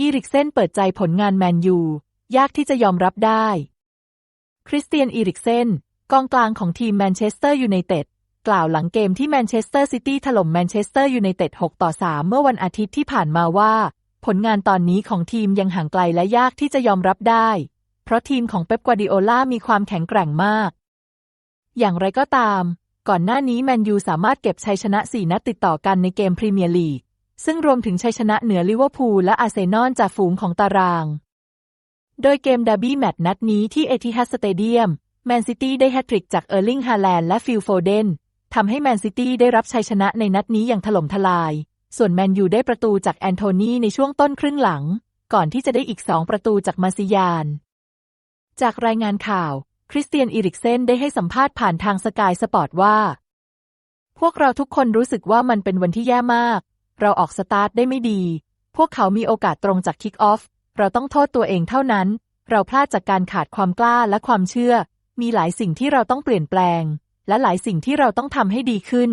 อีริกเซนเปิดใจผลงานแมนยู ยากที่จะยอมรับได้ คริสเตียนอีริกเซนกองกลางของทีมแมนเชสเตอร์ยูไนเต็ดกล่าวหลังเกมที่แมนเชสเตอร์ซิตี้ถล่มแมนเชสเตอร์ยูไนเต็ด 6 ต่อ 3 เมื่อวันอาทิตย์ที่ผ่านมาว่า ผลงานตอนนี้ของทีมยังห่างไกลและยากที่จะยอมรับได้ เพราะทีมของเป๊ป กวาดิโอลามีความแข็งแกร่งมาก อย่างไรก็ตาม ก่อนหน้านี้แมนยูสามารถเก็บชัยชนะ 4 นัดติดต่อกันในเกมพรีเมียร์ลีก ซึ่งรวมถึงชัยชนะเหนือลิเวอร์พูลและอาร์เซนอลจากฝูงของตาราง โดยเกมดาร์บี้แมตช์นัดนี้ที่เอทิฮัดสเตเดียม แมนซิตี้ได้แฮตทริกจากเออร์ลิงฮาแลนด์และฟิลโฟเดนทำให้แมนซิตี้ได้รับชัยชนะในนัดนี้อย่างถล่มทลาย ส่วนแมนยูได้ประตูจากแอนโทนีในช่วงต้นครึ่งหลัง ก่อนที่จะได้อีกสองประตูจากมาซิยาน จากรายงานข่าว คริสเตียนอีริกเซนได้ให้สัมภาษณ์ผ่านทางสกายสปอร์ตว่า พวกเราทุกคนรู้สึกว่ามันเป็นวันที่แย่มาก เราออกสตาร์ทได้ไม่ดี พวกเขามีโอกาสตรงจากคิกออฟ เราต้องโทษตัวเองเท่านั้น เราพลาดจากการขาดความกล้าและความเชื่อ มีหลายสิ่งที่เราต้องเปลี่ยนแปลง และหลายสิ่งที่เราต้องทำให้ดีขึ้น